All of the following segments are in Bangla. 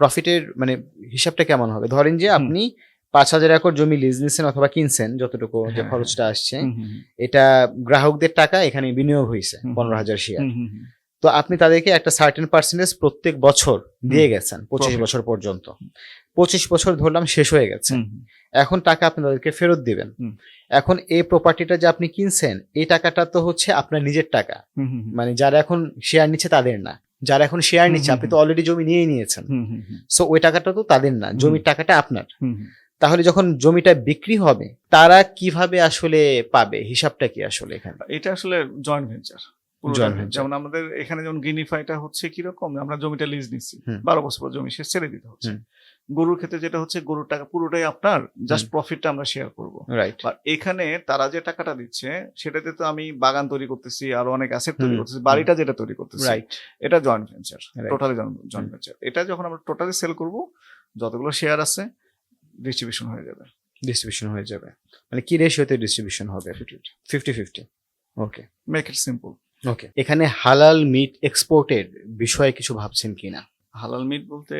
প্রফিটের মানে হিসাবটা কেমন হবে? ধরেন যে আপনি পাঁচ হাজার একর জমি লিজ নিচ্ছেন অথবা কিনছেন যতটুকু যে হ্যাঁ, খরচটা আসছে এটা গ্রাহকদের টাকা এখানে বিনিয়োগ হয়েছে পনেরো হাজার শেয়ার। তো আপনি তাদেরকে একটা সার্টেন পার্সেন্টেজ প্রত্যেক বছর দিয়ে গেছেন পঁচিশ বছর পর্যন্ত। পঁচিশ বছর ধরলাম শেষ হয়ে গেছে। এখন টাকা আপনি তাদেরকে ফেরত দিবেন। এখন এই প্রপার্টিটা যে আপনি কিনছেন এই টাকাটা তো হচ্ছে আপনার নিজের টাকা। মানে যারা এখন শেয়ার নিচ্ছে তাদের না। যারা এখন শেয়ার নিচ্ছে আপনি তো অলরেডি জমি নিয়ে নিয়েছেন। সো ওই টাকাটা তো তাদের না জমির টাকাটা আপনার। তাহলে যখন জমিটা বিক্রি হবে তারা কীভাবে আসলে পাবে? হিসাবটা কি আসলে এখানে? এটা আসলে জয়েন্ট ভেঞ্চার. যেমন আমাদের এখানে যেমন গ্রিনিফাইটা হচ্ছে কীরকম আমরা জমিটা লিজ নিচ্ছি। বারো বছর পর জমি শেষ ছেড়ে দিতে হচ্ছে। গরুর ক্ষেত্রে যেটা হচ্ছে গরুর টাকা পুরোটাই আপনার জাস্ট প্রফিটটা আমরা শেয়ার করব। রাইট এখানে তারা যে টাকাটা দিচ্ছে সেটাতে তো আমি বাগান তৈরি করতেছি আরও অনেক অ্যাসেট তৈরি করতেছি বাড়িটা যেটা তৈরি করতেছি। রাইট এটা joint venture. Totally joint venture এটা যখন আমরা টোটালি সেল করব যতগুলো শেয়ার আছে ডিস্ট্রিবিউশন হয়ে যাবে। ডিস্ট্রিবিউশন হয়ে যাবে। মানে কি রেশিওতে ডিস্ট্রিবিউশন হবে? Fifty fifty okay make it simple okay এখানে হালাল মিট এক্সপোর্টের বিষয়ে কিছু ভাবছেন কিনা? হালাল মিট বলতে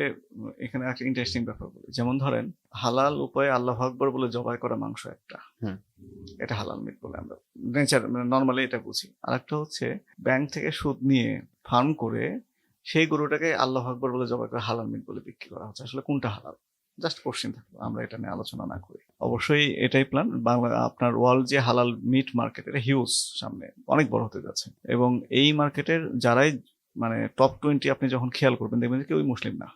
এখানে একটা ইন্টারেস্টিং ব্যাপার বলি। যেমন ধরেন হালাল উপায়ে আল্লাহ আকবর বলে জবাই করা মাংস একটা। এটা হালাল মিট বলে আমরা নেচার মানে নর্মালি এটা বুঝি। আর একটা হচ্ছে ব্যাংক থেকে সুদ নিয়ে ফার্ম করে সেই গরুটাকে আল্লাহ আকবর বলে জবাই করে হালাল মিট বলে বিক্রি করা হচ্ছে। আসলে কোনটা হালাল? জাস্ট কোশ্চেন থাকল আমরা এটা নিয়ে আলোচনা না করি। অবশ্যই এটাই প্ল্যান বাংলা আপনার ওয়ার্ল্ড যে হালাল মিট মার্কেট এটা হিউজ সামনে অনেক বড় হতে যাচ্ছে। এবং এই মার্কেটের যারাই মানে টপ টোয়েন্টি আপনি যখন খেয়াল করবেন দেখবেন যে কেউই মুসলিম না।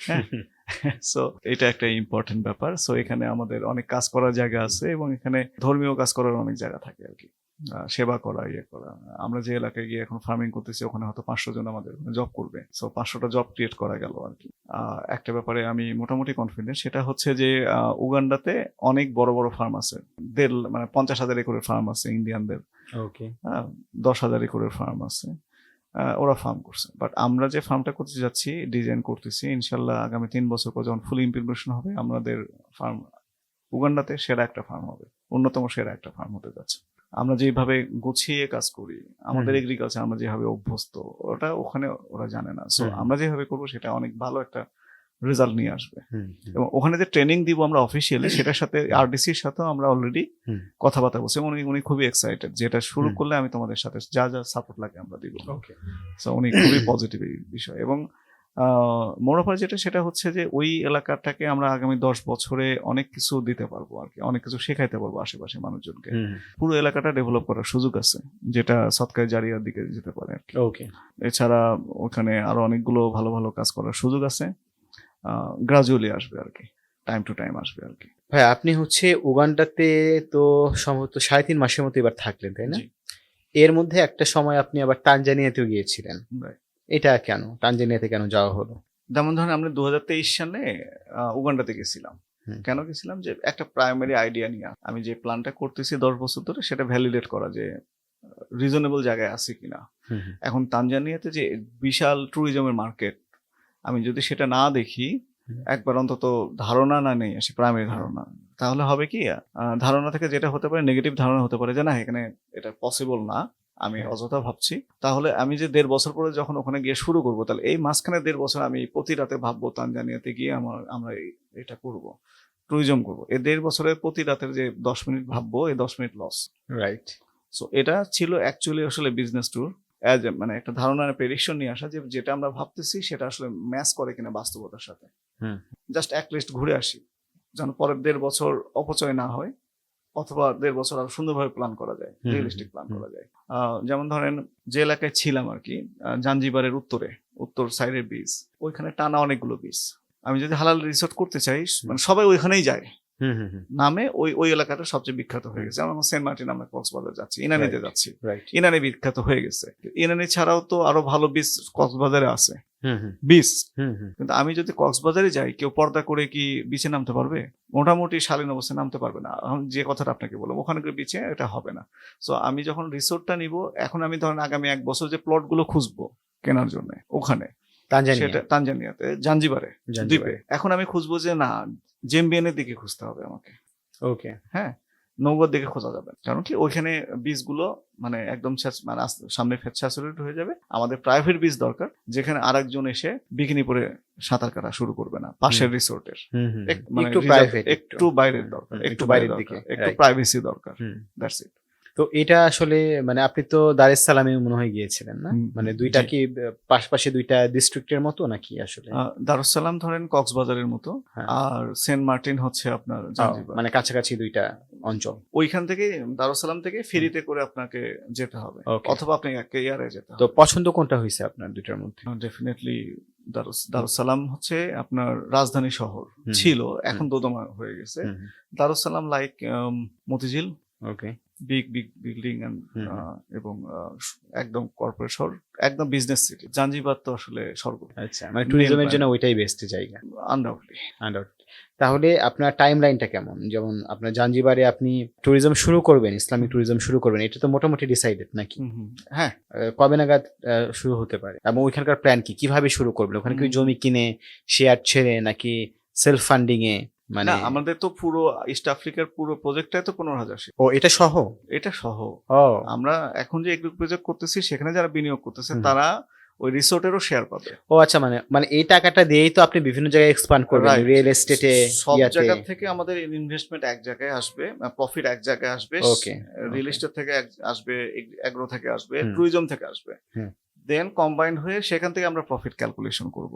হ্যাঁ? সো এটা একটা ইম্পর্টেন্ট ব্যাপার। সো এখানে আমাদের অনেক কাজ করার জায়গা আছে এবং এখানে ধর্মীয় কাজ করার অনেক জায়গা থাকে আর কি। সেবা করা ইয়ে করা। আমরা যে এলাকায় গিয়ে এখন ফার্মিং করতেছি ওখানে হয়তো পাঁচশো জন আমাদের জব করবে। সো পাঁচশোটা জব ক্রিয়েট করা গেল আর কি। একটা ব্যাপারে আমি মোটামুটি কনফিডেন্ট সেটা হচ্ছে যে উগান্ডাতে অনেক বড় বড় ফার্ম আছে। দেড় মানে পঞ্চাশ হাজার একরের ফার্ম আছে ইন্ডিয়ানদের ওকে হ্যাঁ, দশ হাজার একরের ফার্ম আছে। ওরা ফার্ম করছে। বাট আমরা যে ফার্মটা করতে যাচ্ছি ডিজাইন করতেছি ইনশাল্লাহ আগামী তিন বছর পর যখন ফুল ইমপ্লিমেন্টেশন হবে আমাদের ফার্ম উগান্ডাতে সেরা একটা ফার্ম হবে। অন্যতম সেরা একটা ফার্ম হতে যাচ্ছে। আমরা যেভাবে গুছিয়ে কাজ করি আমাদের এগ্রিকালচার আমরা যেভাবে অভ্যস্ত ওটা ওখানে ওরা জানে না। সো আমরা যেভাবে করব সেটা অনেক ভালো একটা রেজাল্ট নিয়ে আসবে। এবং ওখানে যে ট্রেনিং দিব আমরা অফিসিয়ালি সেটার সাথে আরডিসির সাথেও আমরা অলরেডি কথাবার্তা বলছি। এবং উনি উনি খুবই এক্সাইটেড যেটা শুরু করলে আমি তোমাদের সাথে যা যা সাপোর্ট লাগে আমরা দিব। সো উনি খুবই পজিটিভ এই বিষয়। এবং মোরোফার যেটা সেটা হচ্ছে যে ওই এলাকাটাকে আমরা আগামী দশ বছরে অনেক কিছু দিতে পারব আর কি। অনেক কিছু শেখাইতে পারব আশেপাশে মানুষজনকে। পুরো এলাকাটা ডেভেলপ করার সুযোগ আছে যেটা সৎকার জারিয়ার দিকে যেতে পারে আর কি। ওকে এছাড়া ওখানে আরও অনেকগুলো ভালো ভালো কাজ করার সুযোগ আছে। গ্রাজুয়ালি আসবে আর কি টাইম টু টাইম আসবে আর কি। ভাই আপনি হচ্ছে উগান্ডাতে তো সম্ভবত সাড়ে তিন মাসের মতো এবার থাকলেন তাই না? এর মধ্যে একটা সময় আপনি আবার তানজানিয়াতেও গিয়েছিলেন. এটা কেন? তানজানিয়াতে কেন যাওয়া হলো? যেমন ধরেন আমরা দু হাজার তেইশ সালে উগান্ডাতে গেছিলাম। কেন গেছিলাম? যে একটা প্রাইমারি আইডিয়া নিয়ে আমি যে প্ল্যানটা করতেছি দশ বছর ধরে সেটা ভ্যালিডেট করা যে রিজনেবল জায়গায় আছে কিনা। এখন তানজানিয়াতে যে বিশাল ট্যুরিজমের মার্কেট আমি যদি সেটা না দেখি একবার অন্তত ধারণা না নেই আসি প্রাইমারি ধারণা। তাহলে হবে কি ধারণা থেকে যেটা হতে পারে নেগেটিভ ধারণা হতে পারে যে না এখানে এটা পসিবল না আমি হ্যাঁ। অযথা ভাবছি। তাহলে আমি যে দেড় বছর পরে যখন ওখানে গিয়ে শুরু করব তাহলে এই মাঝখানে দেড় বছর আমি প্রতি রাতে ভাববো তানজানিয়াতে গিয়ে আমার আমরা এটা করব ট্যুরিজম করব। এই দেড় বছরের প্রতি রাতের যে দশ মিনিট ভাববো এই দশ মিনিট লস রাইট সো এটা ছিল অ্যাকচুয়ালি আসলে বিজনেস ট্যুর মানে একটা ধারণা প্রেডিকশন নিয়ে আসা যে যেটা আমরা ভাবতেছি সেটা আসলে ম্যাচ করে কিনা বাস্তবতার সাথে। জাস্ট এক লিস্ট ঘুরে আসি। যেন পরের দেড় বছর অপচয় না হয় অথবা দেড় বছর আরও সুন্দরভাবে প্ল্যান করা যায় রিয়েলিস্টিক প্ল্যান করা যায়। আহ, যেমন ধরেন যে এলাকায় ছিলাম আর কি জাঞ্জিবারের উত্তরে উত্তর সাইডের বীজ ওইখানে টানা অনেকগুলো বীজ আমি যদি হালাল রিসোর্ট করতে চাই মানে সবাই ওইখানেই যায়। নামে ওই ওই এলাকাটা সবচেয়ে বিখ্যাত হয়ে গেছে। যেমন সেন্ট মার্টিন আমরা কক্সবাজার যাচ্ছি। ইনানিতে যাচ্ছি। ইনানি বিখ্যাত হয়ে গেছে। ইনানি ছাড়াও তো আরও ভালো বীজ কক্সবাজারে আছে। বীজ কিন্তু আমি যদি কক্সবাজারে যাই কেউ পর্দা করে কি বিচে নামতে পারবে? মোটামুটি শালীন অবস্থায় নামতে পারবে না। যে কথাটা আপনাকে বললাম ওখানে বিচে এটা হবে না। সো আমি যখন রিসোর্টটা নিব এখন আমি ধরেন আগামী এক বছর যে প্লটগুলো খুঁজবো কেনার জন্য ওখানে সেটা তানজানিয়াতে জাঞ্জিবারে দ্বীপে। এখন আমি খুঁজবো যে না জেম্বিয়ানের দিকে খুঁজতে হবে আমাকে। ওকে। হ্যাঁ নৌকার দিকে খোঁজা যাবে। কারণ কি ওইখানে বীজগুলো মানে একদম মানে সামনে স্যাচুরেট হয়ে যাবে। আমাদের প্রাইভেট বীজ দরকার যেখানে আরেকজন এসে বিকিনি পরে সাঁতার কাটা শুরু করবে না পাশের রিসোর্টের। মানে একটু প্রাইভেট একটু বাইরের দরকার একটু বাইরের দিকে একটু প্রাইভেসি দরকার। দ্যাটস ইট তো এটা আসলে মানে আপনি তো দারেস সালামে মনে হয় গিয়েছিলেন না? মানে দুইটা কি পাশাপাশি দুইটা ডিস্ট্রিক্টের মতো নাকি আসলে? দারুসালাম ধরেন কক্সবাজারের মতো। হ্যাঁ। আর সেন্ট মার্টিন হচ্ছে আপনার মানে কাছাকাছি দুইটা অঞ্চল। ওইখান থেকে দারুসালাম থেকে ফেরিতে করে আপনাকে যেতে হবে। অথবা আপনি এক ইয়ারে যেতে তো পছন্দ কোনটা হয়েছে আপনার দুইটার মধ্যে? ডেফিনেটলি দারুসালাম হচ্ছে আপনার রাজধানী শহর। ছিল এখন দোদমা হয়ে গেছে। Darussalam like Motijheel. Okay. Big big building এবং একদম কর্পোরেট শহর একদম বিজনেস সিটি জাঞ্জিবার তো আসলে স্বর্গ। আচ্ছা মানে ট্যুরিজমের জন্য ওইটাই বেস্ট জায়গা। Undoubtedly Undoubtedly. তাহলে আপনার টাইম লাইনটা কেমন? যেমন আপনার জাঞ্জিবারে আপনি ট্যুরিজম শুরু করবেন ইসলামিক ট্যুরিজম শুরু করবেন এটা তো মোটামুটি ডিসাইডেড নাকি? হ্যাঁ। কবে নাগাদ শুরু হতে পারে? এবং ওইখানকার প্ল্যান কি? কীভাবে শুরু করবেন? ওখানে কি জমি কিনে শেয়ার ছেড়ে নাকি সেলফ ফান্ডিং এ মানে আমাদের তো পুরো ইস্ট আফ্রিকার পুরো প্রজেক্টটাই তো পনেরো হাজার ও এটা সহ? এটা সহ। আমরা এখন যে এগ্রো প্রজেক্ট করতেছি সেখানে যারা বিনিয়োগ করতেছে তারা ওই রিসোর্টেরও শেয়ার পাবে। ও আচ্ছা মানে মানে এই টাকাটা দিয়েই তো আপনি বিভিন্ন জায়গায় এক্সপান্ড করবেন রিয়েল এস্টেটে সব জায়গা থেকে আমাদের ইনভেস্টমেন্ট এক জায়গায় আসবে প্রফিট এক জায়গায় আসবে রিয়েল এস্টেট থেকে আসবে এগ্রো থেকে আসবে ট্যুরিজম থেকে আসবে। দেন কম্বাইন্ড হয়ে সেখান থেকে আমরা প্রফিট ক্যালকুলেশন করব।